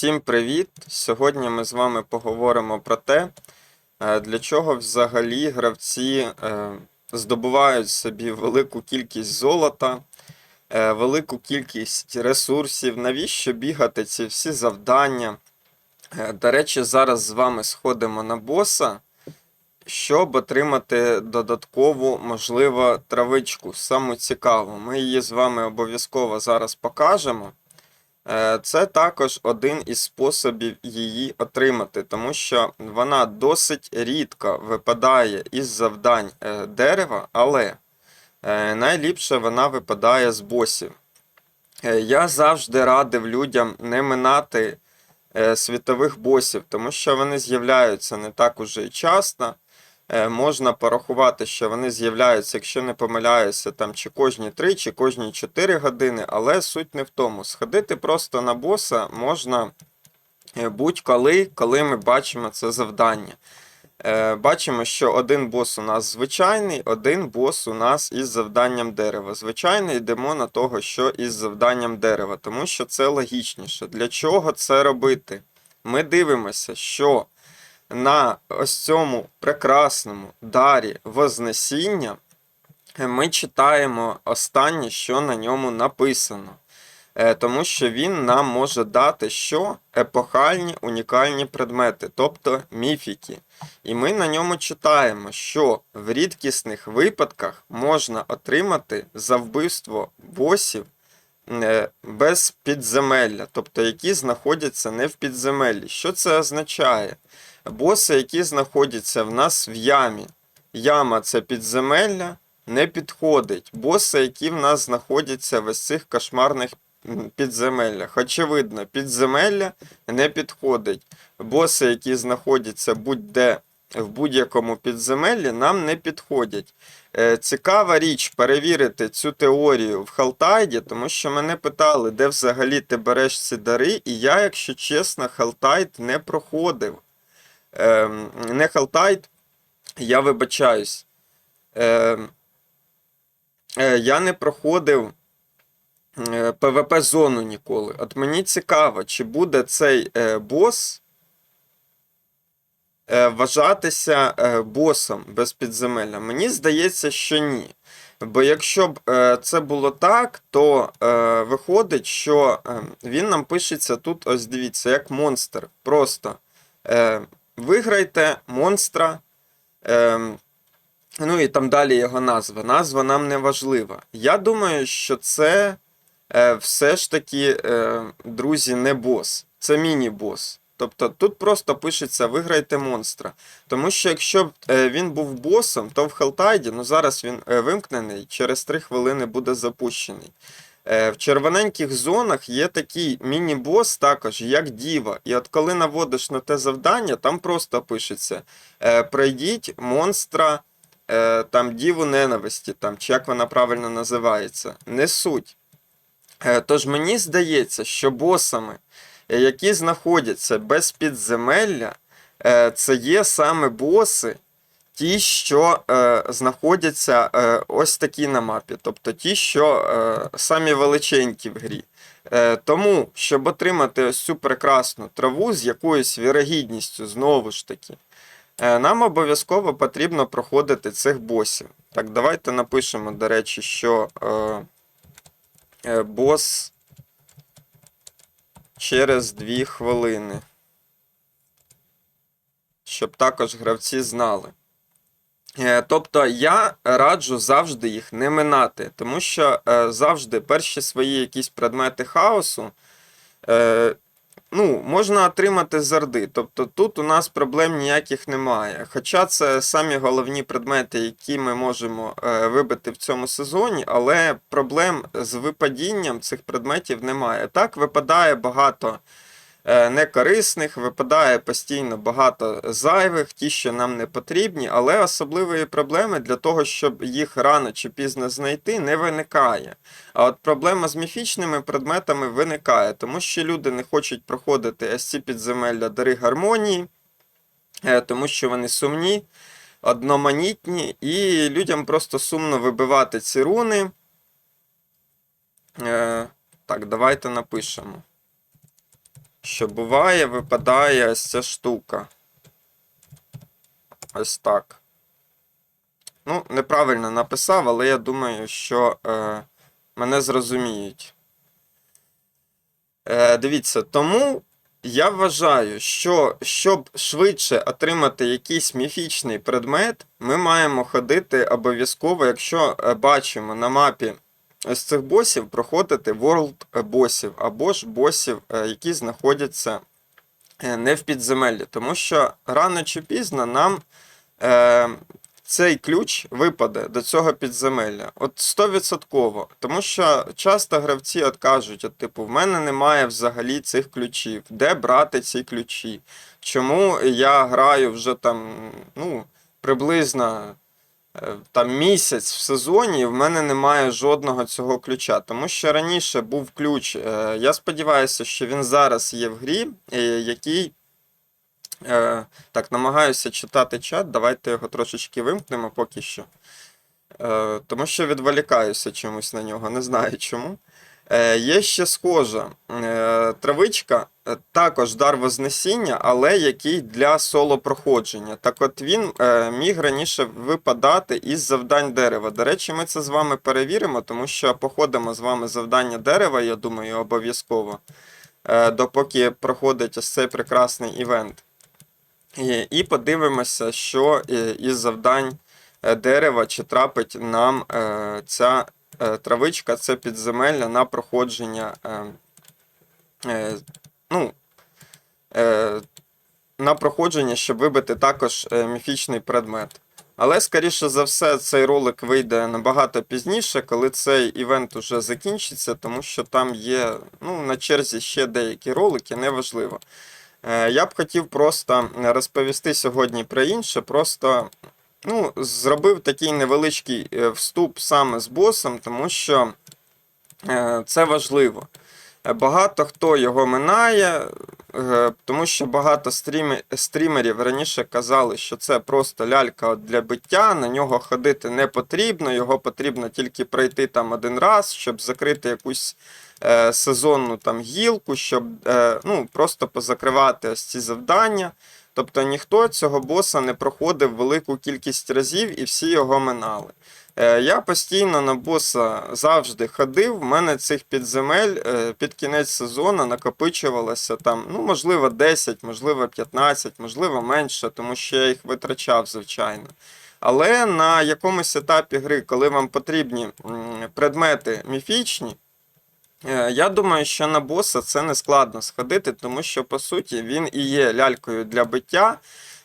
Всім привіт! Сьогодні ми з вами поговоримо про те, е, для чого взагалі гравці е, здобувають собі велику кількість золота, е, велику кількість ресурсів, навіщо бігати ці всі завдання. До речі, зараз з вами сходимо на боса, щоб отримати додаткову, можливо, травичку. Саму цікаву. Ми її з вами обов'язково зараз покажемо. Е, Це також один із способів її отримати, тому що вона досить рідко випадає із завдань е, дерева, але е, найліпше вона випадає з босів. Я завжди радив людям не минати світових босів, тому що вони з'являються не так уже і часто. Е, Можна порахувати, що вони з'являються, якщо не помиляюся, там чи кожні 3, чи кожні 4 години, але суть не в тому. Сходити просто на боса можна е, будь-коли, коли ми бачимо це завдання. Е, Бачимо, що один бос у нас звичайний, один бос у нас із завданням дерева. Звичайно, йдемо на того, що із завданням дерева, тому що це логічніше. Для чого це робити? Ми дивимося, що на ось цьому прекрасному дарі Вознесіння ми читаємо останнє, що на ньому написано. Е, Тому що він нам може дати що? Епохальні унікальні предмети, тобто міфіки. І ми на ньому читаємо, що в рідкісних випадках можна отримати за вбивство босів е, без підземелля, тобто які знаходяться не в підземеллі. Що це означає? Боси, які знаходяться в нас в ямі. Яма це підземелля, не підходить. Боси, які в нас знаходяться в цих кошмарних підземеллях. Очевидно, підземелля не підходить. Боси, які знаходяться будь-де в будь-якому підземеллі, нам не підходять. Е, Цікава річ перевірити цю теорію в Халтайді, тому що мене питали, де взагалі ти береш ці дари, і я, якщо чесно, Халтайд не проходив. Ем, не Халтайд, я вибачаюсь. Ем, е, я не проходив е, PvP-зону ніколи. От мені цікаво, чи буде цей е, бос е, вважатися е, босом без підземелля. Мені здається, що ні. Бо якщо б е, це було так, то е, виходить, що е, він нам пишеться тут, ось дивіться, як монстр. Просто е, виграйте монстра. Е, ну і там далі його назва. Назва нам не важлива. Я думаю, що це е, все ж таки, е, друзі, не бос. Це міні-бос. Тобто тут просто пишеться виграйте монстра. Тому що якщо б е, він був босом, то в Хелтайді, ну зараз він е, вимкнений, через 3 хвилини буде запущений. Е, В червоненьких зонах є такий міні-бос також, як Діва. І от коли наводиш на те завдання, там просто пишеться: е, пройдіть монстра е, там Діву ненависті, там, чи як вона правильно називається. Не суть. Тож мені здається, що босами, які знаходяться без підземелля, це є саме боси, ті, що е, знаходяться е, ось такі на мапі, тобто ті, що е, самі величенькі в грі. Е, тому, щоб отримати ось цю прекрасну траву з якоюсь вірогідністю, знову ж таки, е, нам обов'язково потрібно проходити цих босів. Так, давайте напишемо, до речі, що е, е, бос через 2 хвилини. Щоб також гравці знали. Е, Тобто я раджу завжди їх не минати, тому що е, завжди перші свої якісь предмети хаосу е, ну, можна отримати з. Тобто тут у нас проблем ніяких немає. Хоча це самі головні предмети, які ми можемо вибити в цьому сезоні, але проблем з випадінням цих предметів немає. Так, випадає багато некорисних, випадає постійно багато зайвих, ті, що нам не потрібні, але особливої проблеми для того, щоб їх рано чи пізно знайти, не виникає. А от проблема з міфічними предметами виникає, тому що люди не хочуть проходити ось ці підземелля дари гармонії, е, тому що вони сумні, одноманітні, і людям просто сумно вибивати ці руни. Е, Так, давайте напишемо. Що буває, випадає ось ця штука. Ось так. Ну, неправильно написав, але я думаю, що е, мене зрозуміють. Е, дивіться, тому я вважаю, що щоб швидше отримати якийсь міфічний предмет, ми маємо ходити обов'язково, якщо е, бачимо на мапі з цих босів, проходити World босів або ж босів, е, які знаходяться е, не в підземеллі. Тому що рано чи пізно нам е, цей ключ випаде до цього підземелля. От 100%. Тому що часто гравці от кажуть, от, типу, в мене немає взагалі цих ключів. Де брати ці ключі? Чому я граю вже там, ну, приблизно там місяць в сезоні, і в мене немає жодного цього ключа. Тому що раніше був ключ. е, Я сподіваюся, що він зараз є в грі, е, який. Е, так, намагаюся читати чат. Давайте його трошечки вимкнемо поки що. Тому що відволікаюся чомусь на нього, не знаю чому. Є ще схожа травичка, також дар Вознесіння, але який для соло проходження. Так от він е, міг раніше випадати із завдань дерева. До речі, ми це з вами перевіримо, тому що походимо з вами завдання дерева, я думаю, обов'язково, е, допоки проходить ось цей прекрасний івент. І, подивимося, що е, із завдань е, дерева чи трапить нам е, ця е, травичка, це підземелля на проходження. Ну, е, на проходження, щоб вибити також е, міфічний предмет. Але, скоріше за все, цей ролик вийде набагато пізніше, коли цей івент уже закінчиться, тому що там є ну, на черзі ще деякі ролики, неважливо. Е, Я б хотів просто розповісти сьогодні про інше. Просто ну, зробив такий невеличкий е, вступ саме з босом, тому що е, це важливо. Багато хто його минає, е, тому що багато стрімерів раніше казали, що це просто лялька для биття, на нього ходити не потрібно, його потрібно тільки пройти там один раз, щоб закрити якусь е, сезонну там гілку, щоб е, ну, просто позакривати ось ці завдання. Тобто ніхто цього боса не проходив велику кількість разів і всі його минали. Е, Я постійно на боса завжди ходив. В мене цих підземель е, під кінець сезону накопичувалося там, ну, можливо, 10, можливо, 15, можливо, менше, тому що я їх витрачав, звичайно. Але на якомусь етапі гри, коли вам потрібні предмети міфічні, Я думаю, що на боса це не складно сходити, тому що по суті він і є лялькою для биття.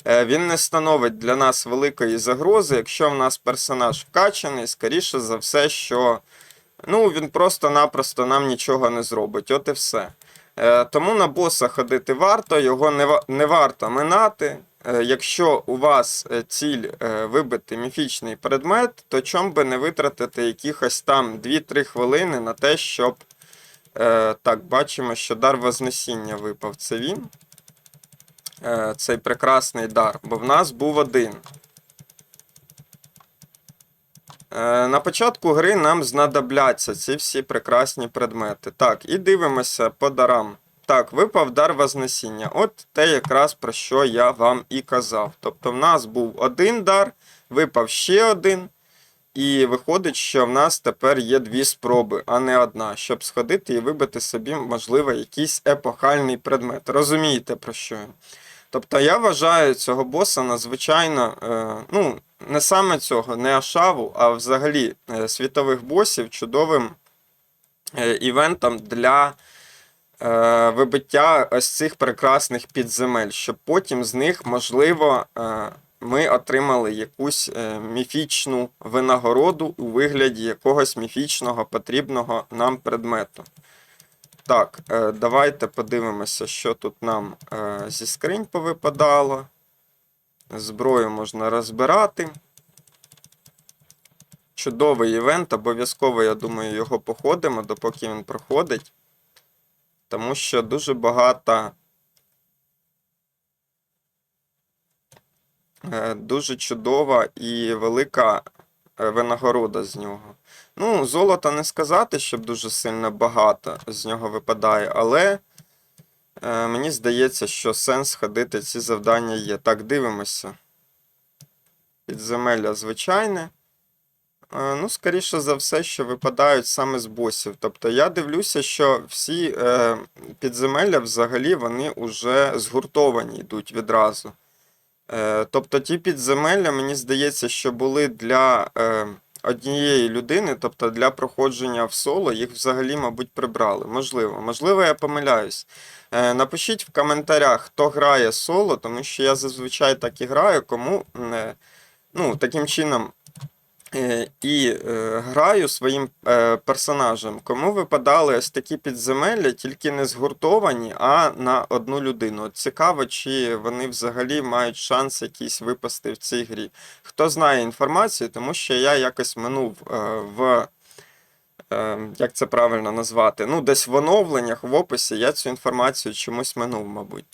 Е, Він не становить для нас великої загрози. Якщо в нас персонаж вкачаний, скоріше за все, що ну, він просто-напросто нам нічого не зробить. От і все. Е, Тому на боса ходити варто, його не, не варто минати. Е, Якщо у вас е, ціль е, вибити міфічний предмет, то чом би не витратити якихось там 2-3 хвилини на те, щоб. Е, так, бачимо, що дар Вознесіння випав. Це він. Е, цей прекрасний дар, бо в нас був один. Е, на початку гри нам знадобляться ці всі прекрасні предмети. Так, і дивимося по дарам. Так, випав дар Вознесіння. От те якраз про що я вам і казав. Тобто, в нас був один дар, випав ще один. І виходить, що в нас тепер є дві спроби, а не одна, щоб сходити і вибити собі, можливо, якийсь епохальний предмет. Розумієте про що? я? Тобто я вважаю цього боса надзвичайно, е, ну, не саме цього, не Ашаву, а взагалі е, світових босів чудовим е, івентом для е, вибиття ось цих прекрасних підземель, щоб потім з них, можливо, е, ми отримали якусь е, міфічну винагороду у вигляді якогось міфічного потрібного нам предмету. Так, е, давайте подивимося, що тут нам е, зі скринь повипадало. Зброю можна розбирати. Чудовий івент, обов'язково, я думаю, його походимо, допоки він проходить. Тому що дуже багато Дуже чудова і велика е, винагорода з нього. Ну, золота не сказати, щоб дуже сильно багато з нього випадає, але е, мені здається, що сенс ходити ці завдання є. Так, дивимося. Підземелля звичайне. Е, Ну, скоріше за все, що випадають саме з босів. Тобто я дивлюся, що всі е, підземелля взагалі вони вже згуртовані йдуть відразу. Е, тобто ті підземелля, мені здається, що були для е, однієї людини, тобто для проходження в соло, їх взагалі, мабуть, прибрали. Можливо, можливо, я помиляюсь. Е, напишіть в коментарях, хто грає соло, тому що я зазвичай так і граю, кому ну, таким чином. Е, І е, граю своїм е, персонажем. Кому випадали ось такі підземелля, тільки не згуртовані, а на одну людину. Цікаво, чи вони взагалі мають шанс якийсь випасти в цій грі. Хто знає інформацію, тому що я якось минув в. Як це правильно назвати? Ну, десь в оновленнях, в описі я цю інформацію чомусь минув, мабуть.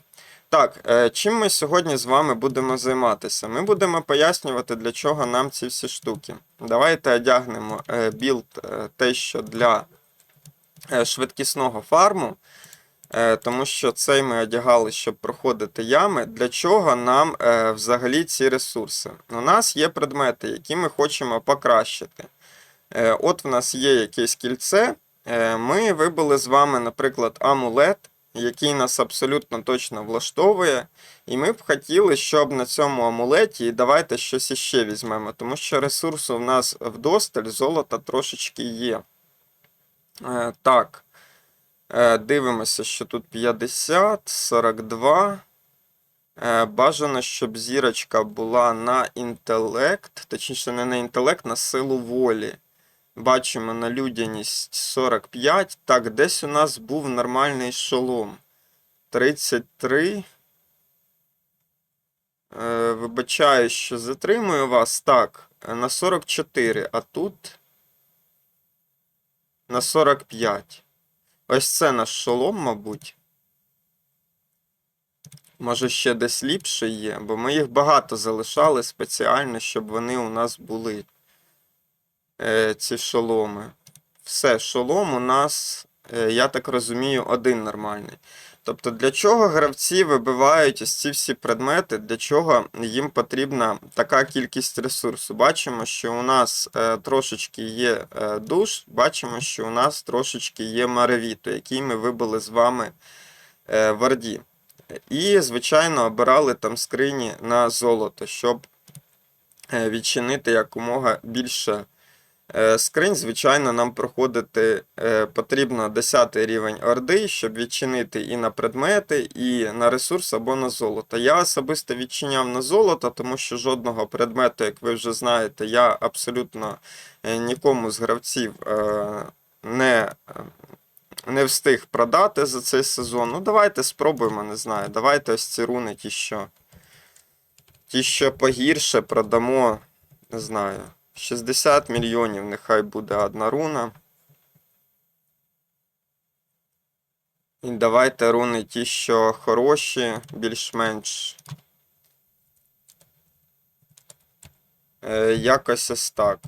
Так, е, чим ми сьогодні з вами будемо займатися? Ми будемо пояснювати, для чого нам ці всі штуки. Давайте одягнемо е, білд е, те, що для швидкісного фарму, тому що цей ми одягали, щоб проходити ями. Для чого нам взагалі ці ресурси? У нас є предмети, які ми хочемо покращити. От в нас є якесь кільце. Ми вибили з вами, наприклад, амулет який нас абсолютно точно влаштовує. І ми б хотіли, щоб на цьому амулеті, і давайте щось іще візьмемо, тому що ресурсу в нас вдосталь, золота трошечки є. Е, так. Е, дивимося, що тут 50, 42. Е, бажано, щоб зірочка була на інтелект, точніше, не на інтелект, на силу волі. Бачимо на людяність 45. Так, десь у нас був нормальний шолом. 33. Е, вибачаю, що затримую вас. Так, е, на 44, а тут на 45. Ось це наш шолом, мабуть. Може, ще десь ліпше є, бо ми їх багато залишали спеціально, щоб вони у нас були ці шоломи. Все, шолом у нас, е, я так розумію, один нормальний. Тобто, для чого гравці вибивають ось ці всі предмети, для чого їм потрібна така кількість ресурсу? Бачимо, що у нас е, трошечки є е, душ, бачимо, що у нас трошечки є маревіту, який ми вибили з вами е, в Орді. І, звичайно, обирали там скрині на золото, щоб е, відчинити якомога більше е, скринь. Звичайно, нам проходити е, потрібно 10 рівень Орди, щоб відчинити і на предмети, і на ресурс або на золото. Я особисто відчиняв на золото, тому що жодного предмету, як ви вже знаєте, я абсолютно е, нікому з гравців е, не. е, не встиг продати за цей сезон. Ну, давайте спробуємо, не знаю. Давайте ось ці руни, ті, що. Ті, що погірше, продамо, не знаю. 60 мільйонів, нехай буде одна руна. І давайте руни ті, що хороші, більш-менш. Е, якось ось так.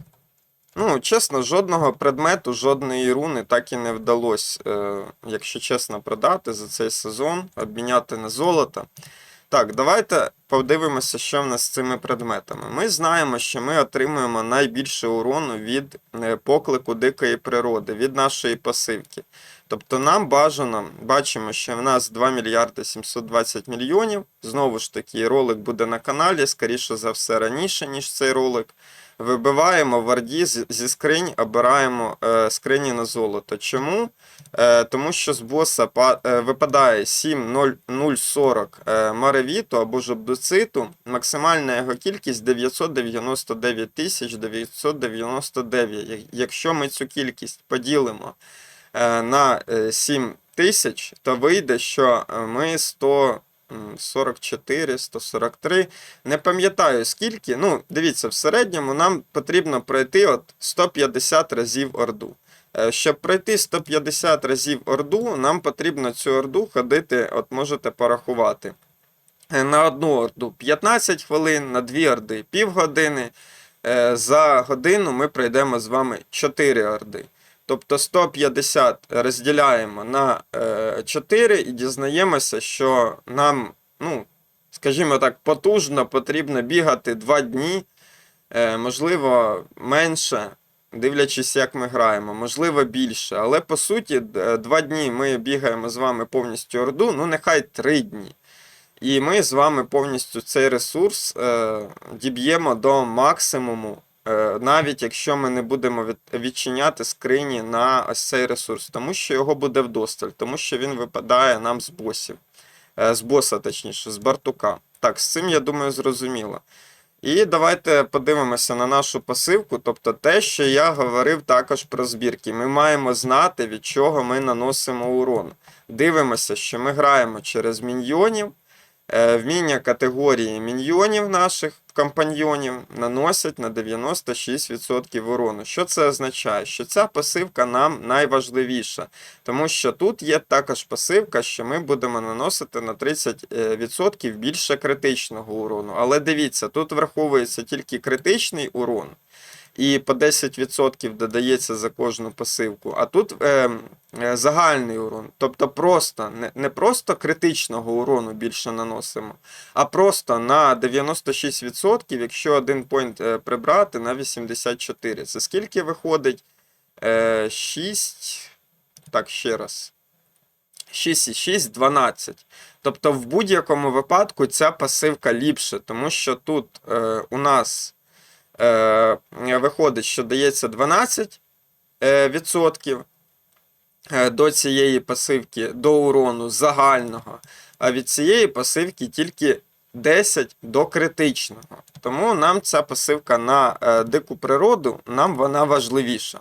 Ну, чесно, жодного предмету, жодної руни так і не вдалося, е, якщо чесно, продати за цей сезон, обміняти на золото. Так, давайте подивимося, що в нас з цими предметами. Ми знаємо, що ми отримуємо найбільше урону від е, поклику дикої природи, від нашої пасивки. Тобто нам бажано, бачимо, що в нас 2 мільярди 720 мільйонів. Знову ж таки, ролик буде на каналі, скоріше за все, раніше, ніж цей ролик. Вибиваємо в Орді зі скринь, обираємо е, скрині на золото. Чому? Е, тому що з боса е, випадає 7,040 е, маревіту або жобдоциту. Максимальна його кількість 999 999. Якщо ми цю кількість поділимо на е, 7 тисяч, то вийде, що ми 100. М, 44, 143. Не пам'ятаю скільки. Ну, дивіться, в середньому нам потрібно пройти от 150 разів Орду. Е, Щоб пройти 150 разів Орду, нам потрібно цю Орду ходити, от можете порахувати. Е, На одну Орду 15 хвилин, на дві Орди півгодини. Е, За годину ми пройдемо з вами 4 Орди. Тобто 150 розділяємо на е, 4 і дізнаємося, що нам, ну, скажімо так, потужно потрібно бігати 2 дні, е, можливо, менше, дивлячись, як ми граємо, можливо, більше. Але по суті, 2 дні ми бігаємо з вами повністю Орду, ну нехай 3 дні. І ми з вами повністю цей ресурс е, діб'ємо до максимуму, е, навіть якщо ми не будемо відчиняти скрині на ось цей ресурс, тому що його буде вдосталь, тому що він випадає нам з босів, е, з боса, точніше, з бартука. Так, з цим я думаю, зрозуміло. І давайте подивимося на нашу пасивку, тобто те, що я говорив також про збірки. Ми маємо знати, від чого ми наносимо урон. Дивимося, що ми граємо через міньйонів. Е, Вміння категорії міньйонів наших компаньйонів наносять на 96% урону. Що це означає? Що ця пасивка нам найважливіша, тому що тут є також пасивка, що ми будемо наносити на 30% більше критичного урону. Але дивіться, тут враховується тільки критичний урон. І по 10% додається за кожну пасивку. А тут е, е, загальний урон. Тобто просто не, не просто критичного урону більше наносимо, а просто на 96%, якщо один поінт е, прибрати на 84. Це скільки виходить? Е, 6. Так, ще раз. 6 і 6, 12. Тобто в будь-якому випадку ця пасивка ліпше, тому що тут е, у нас е, виходить, що дається 12 е, відсотків е, до цієї пасивки, до урону загального, а від цієї пасивки тільки 10 до критичного. Тому нам ця пасивка на е, дику природу, нам вона важливіша.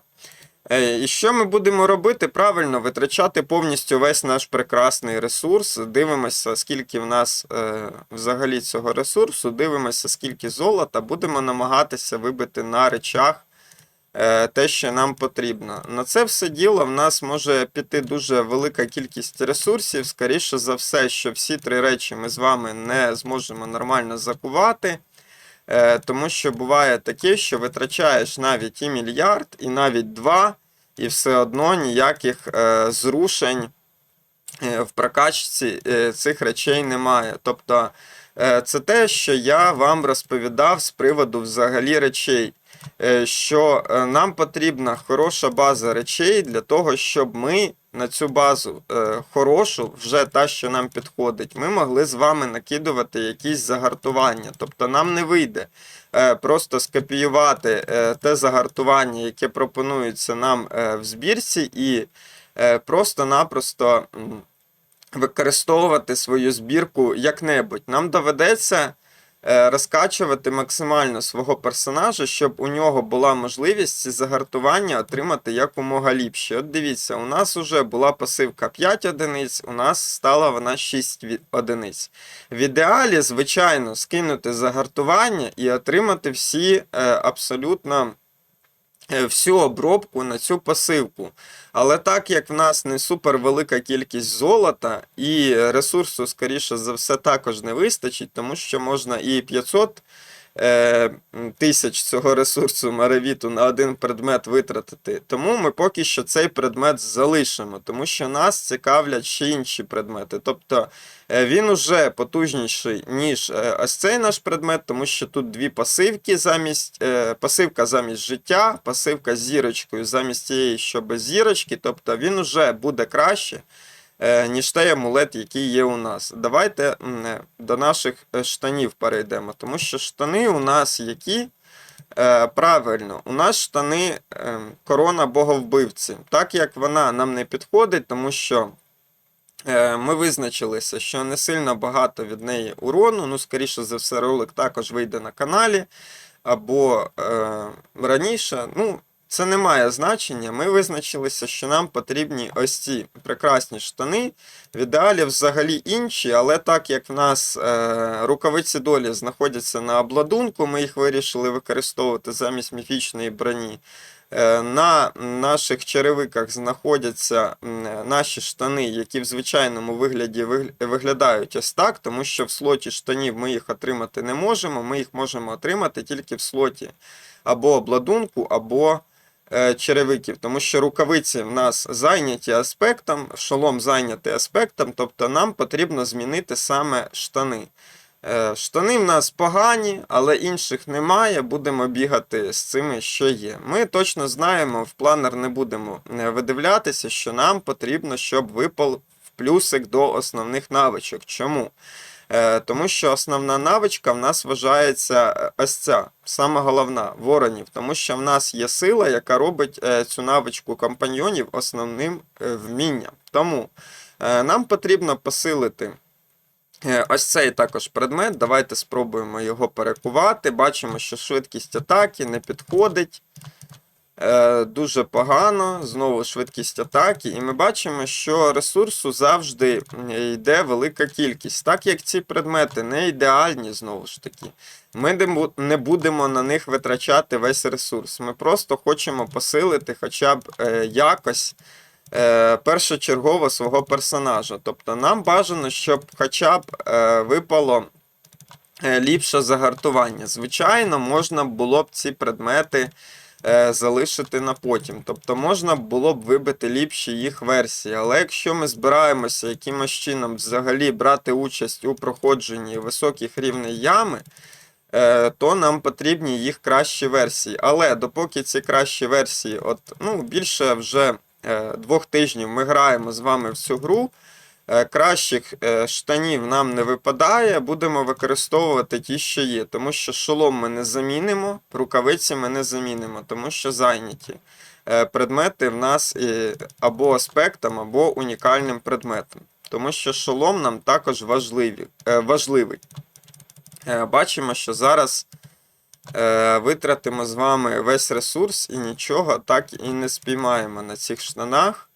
Е, І що ми будемо робити? Правильно витрачати повністю весь наш прекрасний ресурс. Дивимося, скільки в нас е, взагалі цього ресурсу, дивимося, скільки золота, будемо намагатися вибити на речах е, те, що нам потрібно. На це все діло в нас може піти дуже велика кількість ресурсів. Скоріше за все, що всі три речі ми з вами не зможемо нормально закувати. Тому що буває таке, що витрачаєш навіть і мільярд, і навіть два, і все одно ніяких е, зрушень е, в прокачці е, цих речей немає. Тобто це те, що я вам розповідав з приводу взагалі речей. Що нам потрібна хороша база речей для того, щоб ми на цю базу е, хорошу, вже та, що нам підходить, ми могли з вами накидувати якісь загартування. Тобто нам не вийде е, просто скопіювати е, те загартування, яке пропонується нам е, в збірці, і е, просто-напросто використовувати свою збірку як-небудь. Нам доведеться розкачувати максимально свого персонажа, щоб у нього була можливість загартування отримати якомога ліпше. От дивіться, у нас вже була пасивка 5 одиниць, у нас стала вона 6 одиниць. В ідеалі, звичайно, скинути загартування і отримати всі е, абсолютно. Е, Всю обробку на цю пасивку. Але так як в нас не супер велика кількість золота, і ресурсу, скоріше за все, також не вистачить, тому що можна і 500 е, тисяч цього ресурсу Маревіту на один предмет витратити. Тому ми поки що цей предмет залишимо, тому що нас цікавлять ще інші предмети. Тобто е, він уже потужніший, ніж е, ось цей наш предмет, тому що тут дві пасивки замість е, пасивка замість життя, пасивка з зірочкою замість тієї, що без зірочки. Тобто він уже буде краще, е, ніж той амулет, який є у нас. Давайте е, до наших е, штанів перейдемо, тому що штани у нас які. Е, правильно, у нас штани е, корона боговбивці. Так як вона нам не підходить, тому що е, ми визначилися, що не сильно багато від неї урону. Ну, скоріше за все, ролик також вийде на каналі або е, раніше. Ну, це не має значення. Ми визначилися, що нам потрібні ось ці прекрасні штани. В ідеалі взагалі інші, але так як в нас е, рукавиці долі знаходяться на обладунку, ми їх вирішили використовувати замість міфічної броні. Е, На наших черевиках знаходяться наші штани, які в звичайному вигляді виглядають ось так, тому що в слоті штанів ми їх отримати не можемо. Ми їх можемо отримати тільки в слоті або обладунку, або черевиків, тому що рукавиці в нас зайняті аспектом, шолом зайнятий аспектом, тобто нам потрібно змінити саме штани. Е, Штани в нас погані, але інших немає. Будемо бігати з цими, що є. Ми точно знаємо, в планер не будемо е, видивлятися, що нам потрібно, щоб випав в плюсик до основних навичок. Чому? Е, Тому що основна навичка в нас вважається е, ось ця, саме головна воронів, тому що в нас є сила, яка робить е, цю навичку компаньйонів основним вмінням. Тому нам потрібно посилити. Ось цей також предмет. Давайте спробуємо його перекувати. Бачимо, що швидкість атаки не підходить. Е, Дуже погано. Знову швидкість атаки. І ми бачимо, що ресурсу завжди йде велика кількість. Так як ці предмети не ідеальні, знову ж таки, ми не будемо на них витрачати весь ресурс. Ми просто хочемо посилити хоча б е, якось е, першочергово свого персонажа. Тобто нам бажано, щоб хоча б випало ліпше загартування. Звичайно, можна було б ці предмети залишити на потім. Тобто можна було б вибити ліпші їх версії. Але якщо ми збираємося якимось чином взагалі брати участь у проходженні високих рівней ями, е, то нам потрібні їх кращі версії. Але допоки ці кращі версії, от, ну, більше вже е, двох тижнів ми граємо з вами в цю гру. Е, Кращих е, штанів нам не випадає, будемо використовувати ті, що є. Тому що шолом ми не замінимо, рукавиці ми не замінимо, тому що зайняті е, предмети в нас або аспектом, або унікальним предметом. Тому що шолом нам також важливі, важливий. Бачимо, що зараз витратимо з вами весь ресурс і нічого так і не спіймаємо на цих штанах.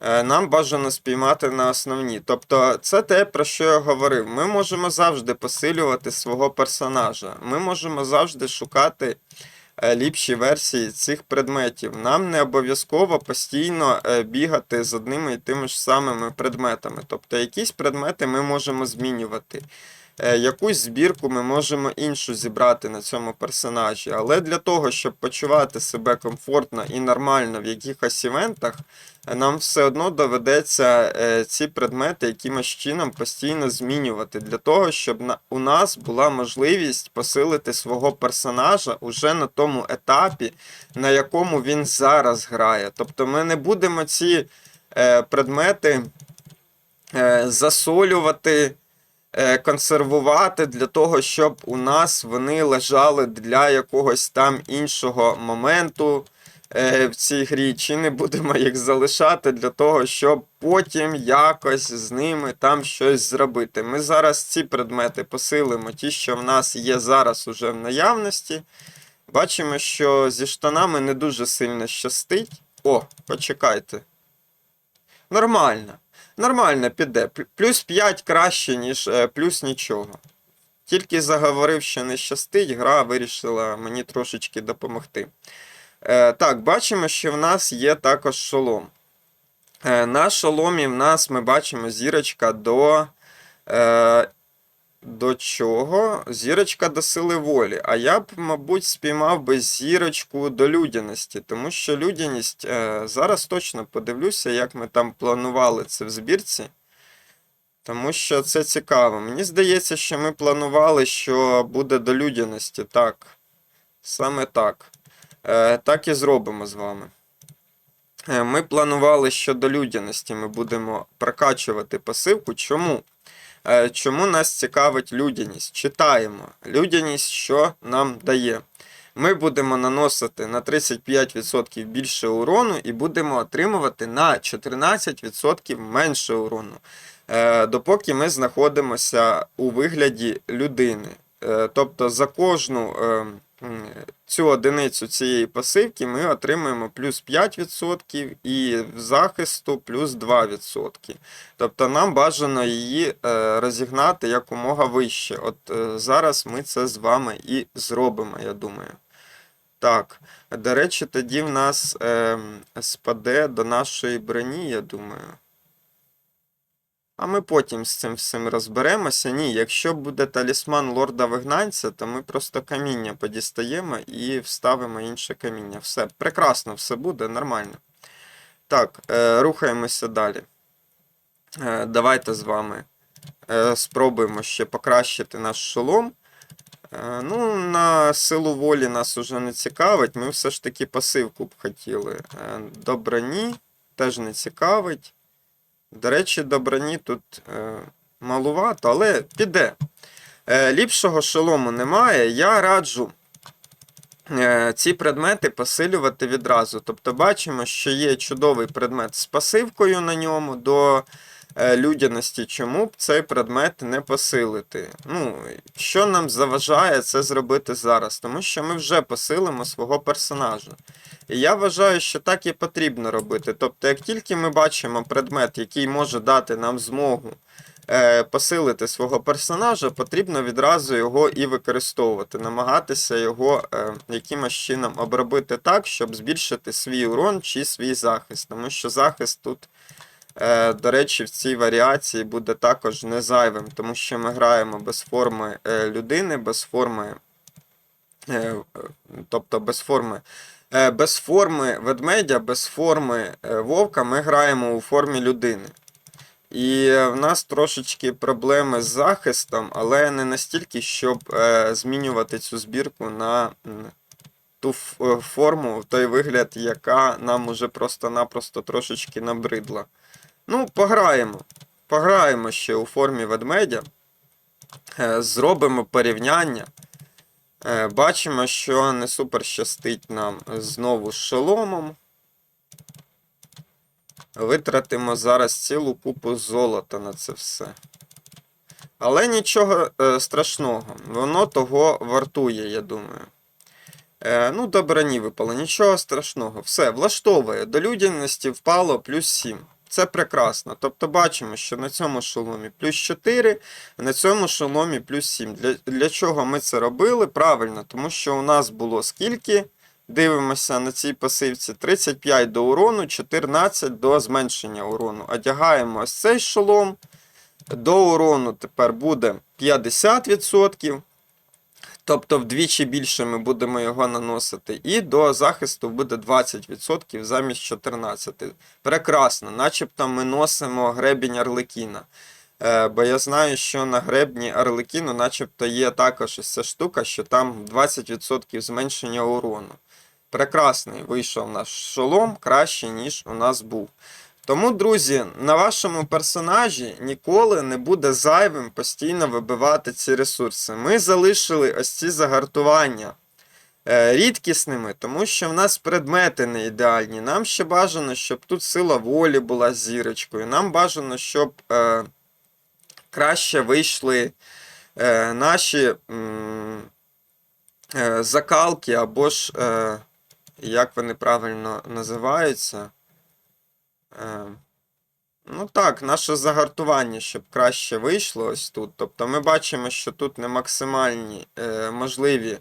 Е, Нам бажано спіймати на основні. Тобто, це те, про що я говорив. Ми можемо завжди посилювати свого персонажа. Ми можемо завжди шукати е, ліпші версії цих предметів. Нам не обов'язково постійно е, бігати з одними і тими ж самими предметами. Тобто, якісь предмети ми можемо змінювати. Е, Якусь збірку ми можемо іншу зібрати на цьому персонажі. Але для того, щоб почувати себе комфортно і нормально в якихось івентах, е, нам все одно доведеться е, ці предмети якимось чином постійно змінювати. Для того, щоб у нас була можливість посилити свого персонажа уже на тому етапі, на якому він зараз грає. Тобто ми не будемо ці предмети засолювати консервувати для того, щоб у нас вони лежали для якогось там іншого моменту е, в цій грі, чи не будемо їх залишати для того, щоб потім якось з ними там щось зробити. Ми зараз ці предмети посилимо, ті, що в нас є зараз уже в наявності. Бачимо, що зі штанами не дуже сильно щастить. О, почекайте. Нормально. Нормально піде. Плюс 5 краще, ніж е, плюс нічого. Тільки заговорив, що не щастить, гра вирішила мені трошечки допомогти. Е, так, бачимо, що в нас є також шолом. Е, на шоломі в нас ми бачимо зірочка до. До чого? Зірочка до сили волі. А я б, мабуть, спіймав би зірочку до людяності, тому що людяність е, зараз точно подивлюся, як ми там планували це в збірці. Тому що це цікаво. Мені здається, що ми планували, що буде до людяності. Так. Саме так. Е, так і зробимо з вами. Е, Ми планували, що до людяності ми будемо прокачувати пасивку. Чому? Е, Чому нас цікавить людяність? Читаємо. Людяність що нам дає? Ми будемо наносити на 35% більше урону і будемо отримувати на 14% менше урону. Е, Допоки ми знаходимося у вигляді людини. Е, Тобто за кожну е, м, цю одиницю цієї пасивки ми отримуємо плюс 5% і в захисту плюс 2%. Тобто нам бажано її е, розігнати якомога вище. От е, зараз ми це з вами і зробимо, я думаю. Так, до речі, тоді в нас е, спаде до нашої броні, я думаю. А ми потім з цим всім розберемося. Ні, якщо буде талісман лорда вигнанця, то ми просто каміння подістаємо і вставимо інше каміння. Все, прекрасно, все буде нормально. Так, е, рухаємося далі. Е, давайте з вами е, спробуємо ще покращити наш шолом. Е, ну, на силу волі нас уже не цікавить. Ми все ж таки пасивку б хотіли. Е, до броні теж не цікавить. До речі, добрані тут е, малувато, але піде. Е, ліпшого шолому немає. Я раджу е, ці предмети посилювати відразу. Тобто бачимо, що є чудовий предмет з пасивкою на ньому до людяності. Чому б цей предмет не посилити? Ну, що нам заважає це зробити зараз? Тому що ми вже посилимо свого персонажа. І я вважаю, що так і потрібно робити. Тобто, як тільки ми бачимо предмет, який може дати нам змогу е, посилити свого персонажа, потрібно відразу його і використовувати, намагатися його е, якимось чином обробити так, щоб збільшити свій урон чи свій захист. Тому що захист тут, е, до речі, в цій варіації буде також не зайвим, тому що ми граємо без форми е, людини, без форми. е, е, Тобто без форми Е, без форми ведмедя, без форми е, вовка ми граємо у формі людини. І е, в нас трошечки проблеми з захистом, але не настільки, щоб е, змінювати цю збірку на ту е, форму, той вигляд, яка нам уже просто-напросто трошечки набридла. Ну, пограємо. Пограємо ще у формі ведмедя. Е, Зробимо порівняння. Е, Бачимо, що не супер щастить нам знову з шоломом. Витратимо зараз цілу купу золота на це все. Але нічого е, страшного, воно того вартує, я думаю. Ну, до броні випало, нічого страшного. Все, влаштовує. До людяності впало плюс 7. Це прекрасно. Тобто бачимо, що на цьому шоломі плюс 4, на цьому шоломі плюс 7. Для, для чого ми це робили? Правильно, тому що у нас було скільки? Дивимося на цій пасивці 35 до урону, 14 до зменшення урону. Одягаємо ось цей шолом. До урону тепер буде 50%. Тобто вдвічі більше ми будемо його наносити. І до захисту буде 20% замість 14%. Прекрасно, начебто ми носимо гребінь Арлекіна. Е, бо я знаю, що на гребні Арлекіну начебто є також ця штука, що там 20% зменшення урону. Прекрасний вийшов наш шолом краще, ніж у нас був. Тому, друзі, на вашому персонажі ніколи не буде зайвим постійно вибивати ці ресурси. Ми залишили ось ці загартування е, рідкісними, тому що в нас предмети не ідеальні. Нам ще бажано, щоб тут сила волі була зірочкою. Нам бажано, щоб е, краще вийшли е, наші е, закалки або ж, е, як вони правильно називаються. Е, Ну так, наше загартування, щоб краще вийшло ось тут. Тобто ми бачимо, що тут не максимальні е, можливі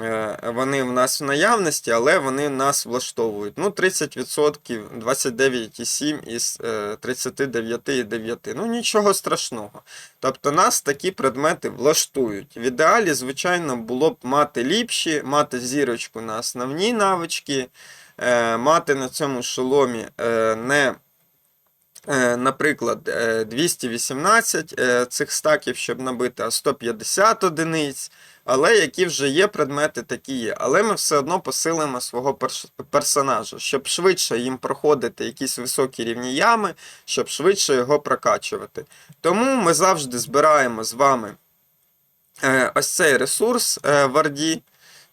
е, вони в нас в наявності, але вони нас влаштовують. Ну, 30%, 29,7 із е, 39,9. Ну, нічого страшного. Тобто нас такі предмети влаштують. В ідеалі, звичайно, було б мати ліпші, мати зірочку на основні навички, мати на цьому шоломі е, не. Е, Наприклад, е, 218 е, цих стаків, щоб набити, а 150 одиниць. Але які вже є предмети, такі є. Але ми все одно посилимо свого персонажа, щоб швидше їм проходити якісь високі рівні ями, щоб швидше його прокачувати. Тому ми завжди збираємо з вами е, ось цей ресурс е, в Арді.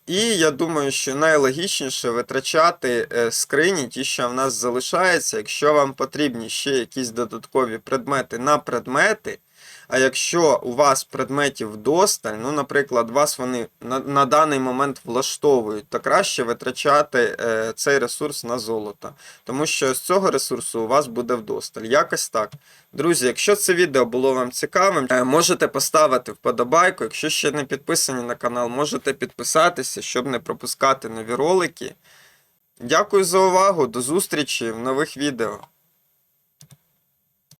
І я думаю, що найлогічніше витрачати е, скрині, ті, що в нас залишаються, якщо вам потрібні ще якісь додаткові предмети на предмети. А якщо у вас предметів вдосталь, ну, наприклад, вас вони на, на даний момент влаштовують, то краще витрачати е, цей ресурс на золото. Тому що з цього ресурсу у вас буде вдосталь. Якось так. Друзі, якщо це відео було вам цікавим, е, можете поставити вподобайку. Якщо ще не підписані на канал, можете підписатися, щоб не пропускати нові ролики. Дякую за увагу, до зустрічі в нових відео.